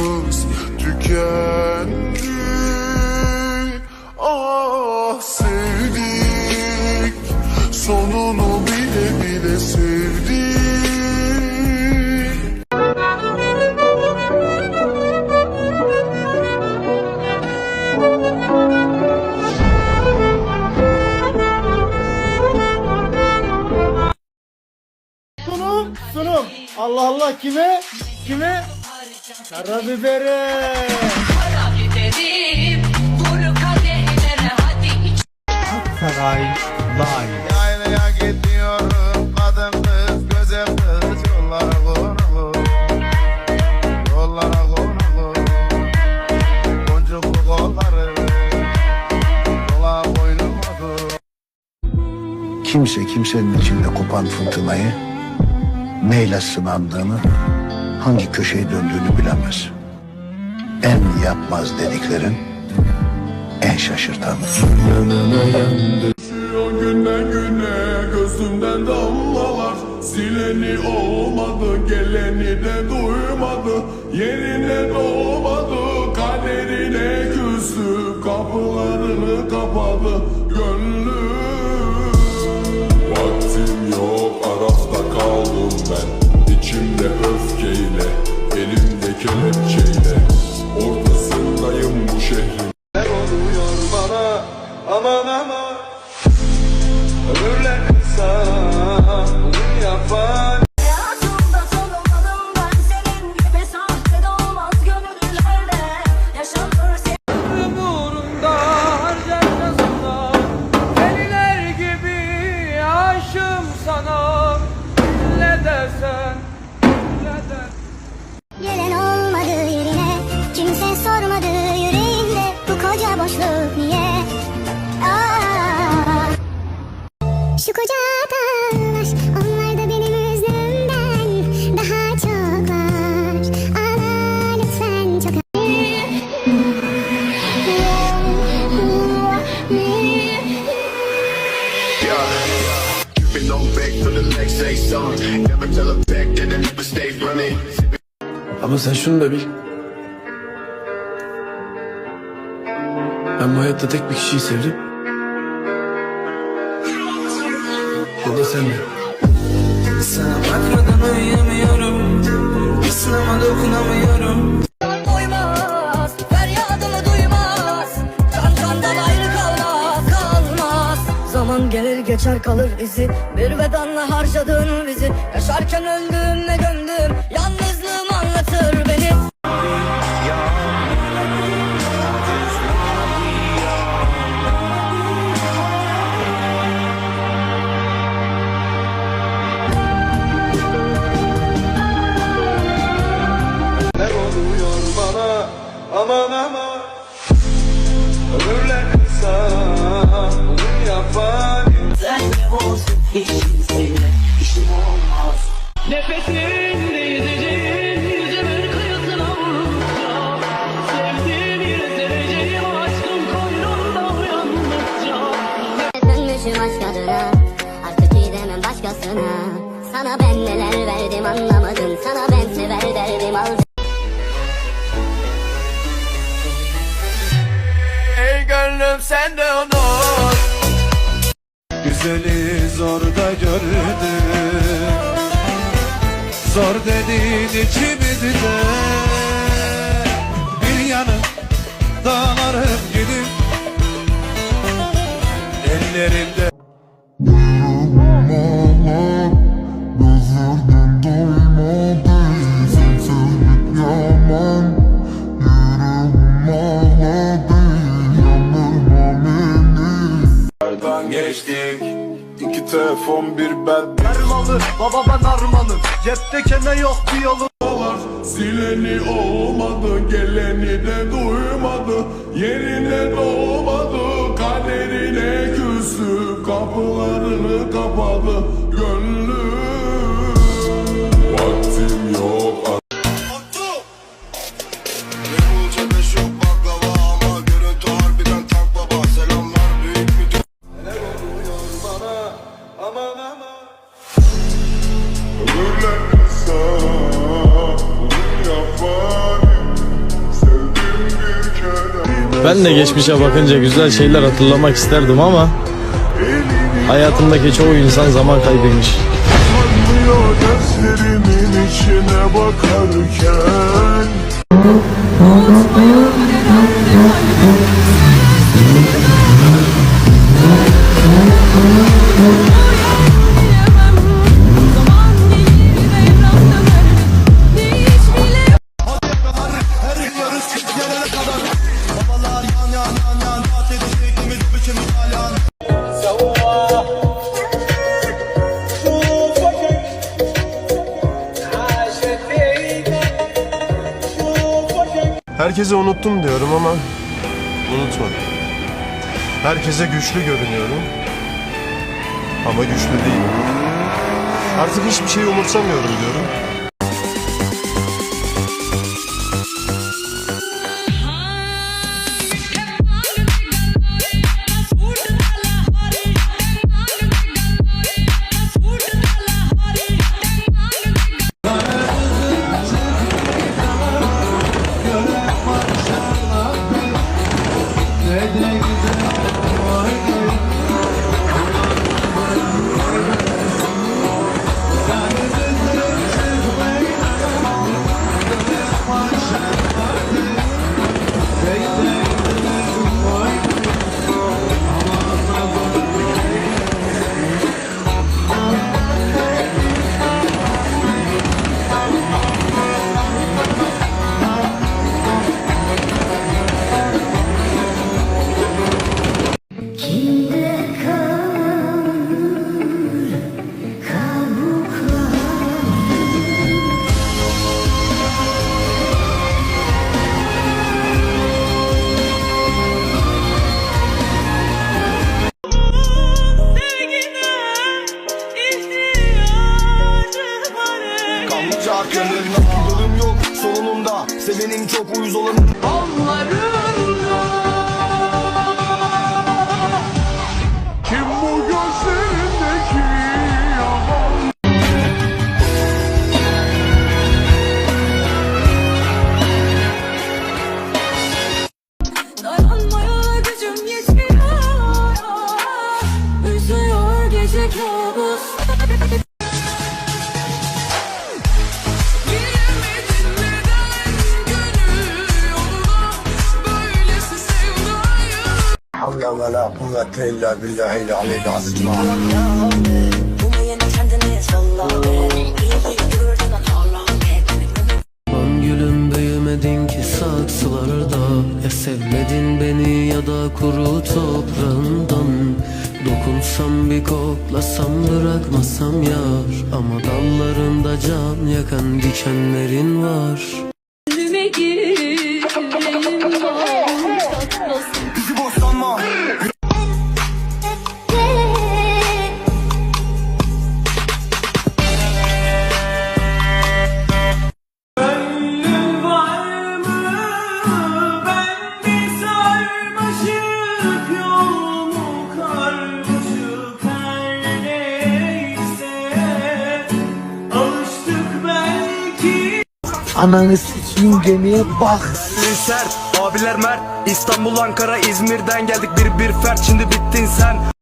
umutlarımız tükendi Ah sevdik sonunu bile bile sevdik Sunum, sunum. Allah Allah kime? Kime? Karabibere. Karabiberim vur kadehlere hadi iç Saray Live. Yaylaya gidiyorum kadın kız güzel kız yollara konu Yollara konu Boncuklu kolları Dola boynuma dur Kimse kimsenin içinde kopan fırtınayı neyle sınandığını, hangi köşeye döndüğünü bilemez. En yapmaz dediklerin en güne gözümden damlalar Sileni olmadı geleni de duymadı. Yerine doğmadı kaderine küstü. Kapılarını kapadı Ama sen şunu da bil. Ben bu hayatta tek bir kişiyi sevdim. O da sendin. Sana bakmadan uyuyamıyorum Isınama dokunamıyorum Doymaz feryadımı duymaz Can candan ayrı kalmaz kalmaz Zaman gelir geçer kalır izi Bir bedanla harcadın bizi. Yaşarken öldüm ne gömdüm. Yalnızlığım Nefesinde yüzeceğim Yüzümün kıyısına vurunca Sevdiğim yine seveceğim Aşkım koynunda uyandıkça. Dönmüşüm aşk adına Artık gidemem başkasına. Sana ben neler verdim anlamadın Sana ben sever derdim aldım Ey gönlüm sen de unut Güzeli zor da gördüm Zor dediğin içimi de Bir yanım dağlarım gidip Ellerimde geçtik İki telefon bir bed Ermalı, baba ben armalım. Cepte kene yok bir yolu. var Sileni olmadı geleni de duymadı Yerine doğmadı kaderine küstü Kapılarını kapadı ben de geçmişe bakınca güzel şeyler hatırlamak isterdim ama hayatımdaki çoğu insan zaman kaybıymış. Bakarken Herkese unuttum diyorum ama unutmadım. Herkese güçlü görünüyorum ama güçlü değilim. Artık hiçbir şeyi umursamıyorum diyorum. Sevenim çok uyuz olanım Kim Havle ve la kuvvete illa billahi azim. Lan gülüm büyümedin ki saksılarda Ya sevmedin beni ya da kuru toprağından. Dokunsam bir koklasam bırakmasam yar. Ama dallarında can yakan dikenlerin var. Yüzüme gir Ananı sikeyim gemiye bak. Sert, abiler mert İstanbul, Ankara, İzmir'den geldik. Bir bir fert Şimdi bittin sen